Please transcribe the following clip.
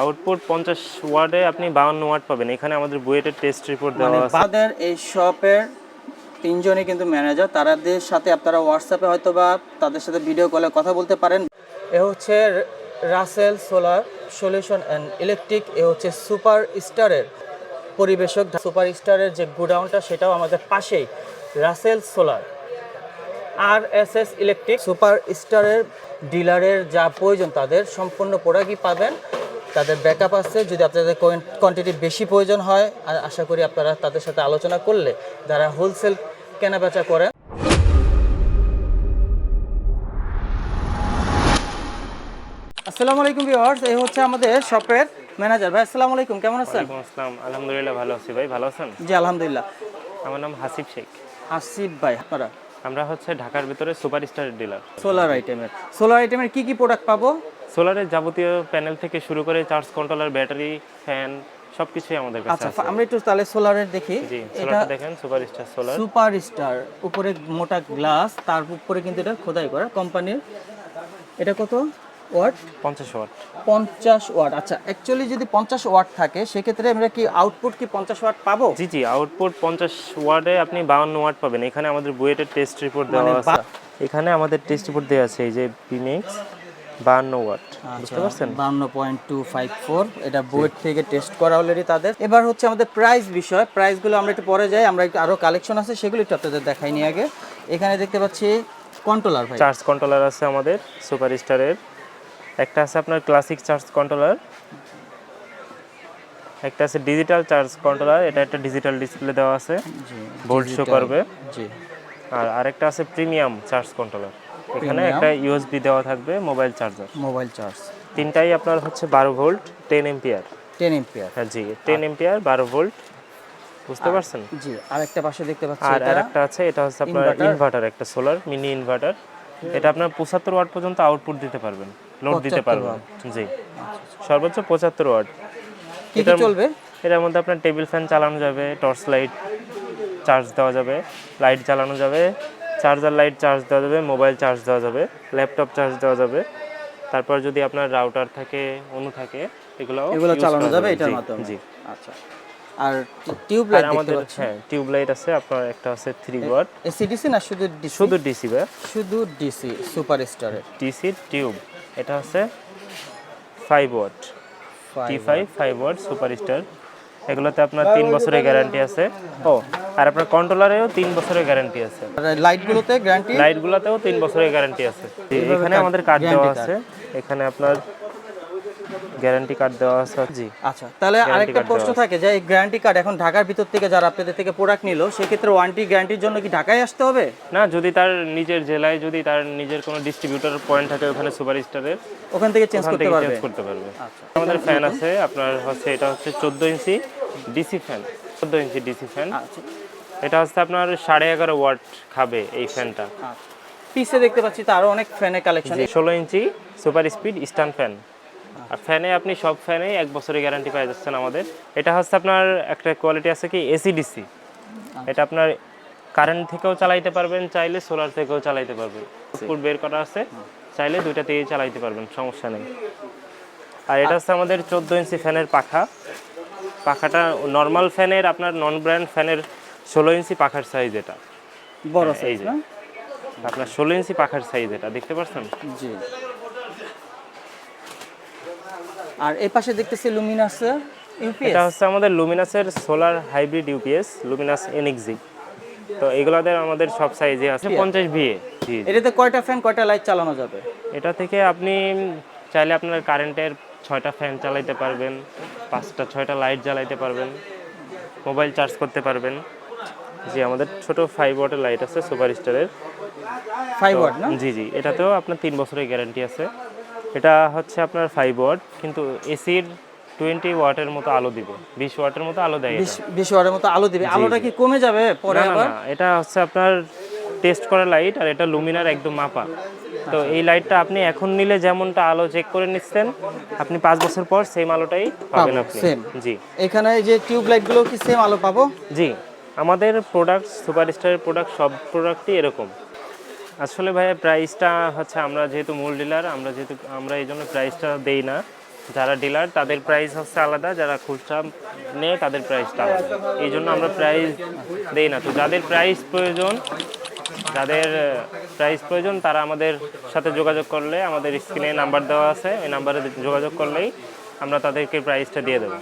Output পঞ্চাশ ওয়ার্ডে আপনি বাউন্ন ওয়াট পাবেন। এখানে আমাদের বুয়েটের টেস্ট রিপোর্ট দেওয়া মানে আছে। বাদের এই শপের তিনজনই কিন্তু ম্যানেজার তাদের সাথে আপনারা হোয়াটসঅ্যাপে হয়তো বা তাদের সাথে ভিডিও কলে কথা বলতে পারেন। এ হচ্ছে Rasel solar solution and electric এ হচ্ছে সুপার স্টারের পরিবেশক। সুপার স্টারের যে গোডাউনটা সেটাও আমাদের পাশেই রাসেল সোলার। আর এস এস ইলেকট্রিক সুপার স্টারের ডিলারের যা প্রয়োজন তাদের সম্পূর্ণ প্রোডাক্টই পাবেন। তাদের ব্যাকআপ আছে। যদি আপনাদের কোয়ান্টিটি বেশি প্রয়োজন হয় আর আশা করি আপনারা তাদের সাথে আলোচনা করলে যারা হোলসেল কেনাবেচা করেন। আসসালামু আলাইকুম ভিউয়ার্স এই হচ্ছে আমাদের শপের ম্যানেজার ভাই আসসালামু আলাইকুম কেমন আছেন? ওয়ালাইকুম আসসালাম। আলহামদুলিল্লাহ ভালো আছি। ভাই ভালো আছেন? জি আলহামদুলিল্লাহ। আমার নাম হাসিব শেখ। আসিফ ভাই আপনারা? আমরা হচ্ছে ঢাকার ভিতরে সুপার স্টার ডিলার। সোলার আইটেমের। সোলার আইটেমের কি কি প্রোডাক্ট পাবো? সোলারের যাবতীয় প্যানেল থেকে শুরু করে চার্জ কন্ট্রোলার ব্যাটারি ফ্যান সবকিছুই আমাদের কাছে আচ্ছা আমরা একটু তাহলে সোলারের দেখি। এটা দেখেন super star solar. Super star উপরে মোটা গ্লাস তার উপরে কিন্তু এটা খোদাই করা কোম্পানির এটা কত? ওয়াট? পঞ্চাশ ওয়াট। পঞ্চাশ ওয়াট। আচ্ছা অ্যাকচুয়ালি যদি পঞ্চাশ ওয়াট থাকে সেক্ষেত্রে আমরা কি আউটপুট কি পঞ্চাশ ওয়াট পাবো? জি জি আউটপুট পঞ্চাশ ওয়ার্ডে আপনি বাউন্ন ওয়াট পাবেন। এখানে আমাদের বুয়েটের টেস্ট রিপোর্ট দেওয়া মানে আছে। এখানে আমাদের টেস্ট রিপোর্ট দেওয়া আছে এই যে পিমিক্স বাউন্ন ওয়াট। আচ্ছা। বুঝতে পারছেন? বান্ন পয়েন্ট টু ফাইভ ফোর এটা বুয়েট থেকে টেস্ট করা অলরেডি তাদের। এবার হচ্ছে আমাদের প্রাইস বিষয়। প্রাইসগুলো আমরা একটু পরে যাই আমরা একটু আরও কালেকশন আছে সেগুলো একটু আপনাদের দেখাই নিয়ে আগে। এখানে দেখতে পাচ্ছি কন্ট্রোলার ভাই। চার্জ কন্ট্রোলার আছে আমাদের সুপার স্টারের একটা আছে আপনার ক্লাসিক চার্জ কন্ট্রোলার একটা আছে ডিজিটাল চার্জ কন্ট্রোলার এটা একটা ডিজিটাল ডিসপ্লে দেওয়া আছে জি ভোল্ট শো করবে। জি। আর আরেকটা আছে প্রিমিয়াম চার্জ কন্ট্রোলার এখানে একটা ইউএসবি দেওয়া থাকবে মোবাইল চার্জার মোবাইল চার্জ তিনটাই আপনার হচ্ছে বারো volt ten ampere ten ampere হ্যাঁ জি টেন এম্পিয়ার বারো ভোল্ট বুঝতে পারছেন? জি আরেকটা পাশে দেখতে পাচ্ছি আর আরেকটা আছে এটা হচ্ছে আপনার ইনভার্টার একটা সোলার মিনি ইনভার্টার এটা আপনার পঁচাত্তর ওয়াট পর্যন্ত আউটপুট দিতে পারবেন। লোড দিতে 75 পারবেন জি। সর্বোচ্চ পঁচাত্তর ওয়াট কি কি চলবে? এটার মধ্যে আপনার টেবিল ফ্যান চালানো যাবে টর্চ লাইট চার্জ দেওয়া যাবে লাইট চালানো যাবে চার্জার লাইট চার্জ দেওয়া যাবে মোবাইল চার্জ দেওয়া যাবে ল্যাপটপ চার্জ দেওয়া যাবে। তারপর যদি আপনার রাউটার থাকে অনু থাকে এগুলো এগুলো চালানো যাবে এটার মাধ্যমে? জি। আচ্ছা। আর টিউব লাইট আমাদের হ্যাঁ টিউব লাইট আছে আপনার একটা আছে থ্রি ওয়াট এসিডিসি না শুধু ডিসি? শুধু ডিসি বা শুধু ডিসি সুপার স্টারের। DC tube. এটা হচ্ছে five watt T five five watt super star এগুলোতে আপনার তিন বছরের গ্যারান্টি আছে। ও আর আপনার কন্ট্রোলারেও তিন বছরের গ্যারান্টি আছে। লাইটগুলোতে গ্যারান্টি লাইটগুলোতেও তিন বছরের গ্যারান্টি আছে। এখানে আমাদের কার্ড দেওয়া আছে। এখানে আপনার গ্যারান্টি কার্ড দেওয়া আছে। জি। আচ্ছা তাহলে আরেকটা প্রশ্ন থাকে যে এই গ্যারান্টি কার্ড এখন ঢাকার ভিতর থেকে যারা আপনাদের থেকে প্রোডাক্ট নিল সেক্ষেত্রে ওয়ারেন্টি গ্যারান্টির জন্য কি ঢাকায় আসতে হবে? না যদি তার নিজের জেলায় যদি তার নিজের কোনো ডিস্ট্রিবিউটর পয়েন্ট থাকে ওখানে সুপার স্টারের ওখান থেকে চেঞ্জ করতে পারবে? চেঞ্জ করতে পারবে। আচ্ছা। আমাদের ফ্যান আছে আপনার হচ্ছে এটা হচ্ছে চোদ্দ ইঞ্চি ডিসি ফ্যান চোদ্দ ইঞ্চি ডিসি ফ্যান আচ্ছা। এটা হচ্ছে আপনার সাড়ে এগারো ওয়াট খাবে এই ফ্যানটা পিসে দেখতে পাচ্ছি তো আরও অনেক ফ্যানের কালেকশন ষোলো ইঞ্চি সুপার স্পিড স্ট্যান্ড ফ্যান আর ফ্যানে আপনি সব ফ্যানে এক বছরের গ্যারান্টি পেয়ে যাচ্ছেন আমাদের। এটা হচ্ছে আপনার একটা কোয়ালিটি আছে কি? এসি ডিসি এটা আপনার কারেন্ট থেকেও চালাইতে পারবেন চাইলে সোলার থেকেও চালাইতে পারবেন। আউটপুট বের করা আছে চাইলে দুইটা দিয়েই চালাইতে পারবেন সমস্যা নেই। আর এটা হচ্ছে আমাদের চোদ্দ ইঞ্চি ফ্যানের পাখা। পাখাটা নর্মাল ফ্যানের আপনার নন ব্র্যান্ড ফ্যানের ষোলো ইঞ্চি পাখার সাইজ এটা। বড় সাইজ আপনার ষোলো ইঞ্চি পাখার সাইজ এটা দেখতে পাচ্ছেন জি। আর এই পাশে দেখতেছি লুমিনাস ইউপিএস এটা হচ্ছে আমাদের লুমিনাসের solar hybrid UPS Luminous NXi তো এগুলাতে আমাদের সব সাইজে আছে পঞ্চাশ ভিএ জি জি। এটাতে কয়টা ফ্যান কয়টা লাইট চালানো যাবে? এটা থেকে আপনি চাইলে আপনার কারেন্টের ছয়টা ফ্যান চালাইতে পারবেন পাঁচটা ছয়টা লাইট জ্বালাইতে পারবেন মোবাইল চার্জ করতে পারবেন। জি আমাদের ছোট ফাইভ ওয়াটের লাইট আছে সুপার স্টারের ফাইভ ওয়াট না? জি জি এটাতেও আপনার তিন বছরের গ্যারান্টি আছে। এটা হচ্ছে আপনার ফাইভ ওয়াট কিন্তু এসির টোয়েন্টি ওয়াটের মতো আলো দিবে। বিশ ওয়াটের মতো আলো দেয়। বিশ ওয়াটের মতো আলো দিবে। আলোটা কি কমে যাবে পরে আবার? এটা হচ্ছে আপনার টেস্ট করা লাইট আর এটা লুমিনার একদম মাপা। তো এই লাইটটা আপনি এখন নিলে যেমনটা আলো চেক করে নিচ্ছেন আপনি পাঁচ বছর পর সেম আলোটাই পাবেন আপনি। জি। এখানে যে টিউব লাইটগুলো কি সেম আলো পাবো? জি। আমাদের প্রোডাক্ট সুপারস্টারের প্রোডাক্ট সব প্রোডাক্টই এরকম। আসলে ভাইয়া প্রাইসটা হচ্ছে আমরা যেহেতু মূল ডিলার আমরা যেহেতু, আমরা এই জন্য প্রাইসটা দেই না। যারা ডিলার তাদের প্রাইস হচ্ছে আলাদা, যারা খুচরা নেয়, তাদের প্রাইসটা আলাদা। এই জন্য আমরা প্রাইস দেই না। তো যাদের প্রাইস প্রয়োজন, যাদের প্রাইস প্রয়োজন, তারা আমাদের সাথে যোগাযোগ করলে আমাদের স্ক্রিনে নাম্বার দেওয়া আছে। ওই নাম্বারে যোগাযোগ করলেই আমরা তাদেরকে প্রাইসটা দিয়ে দেবো।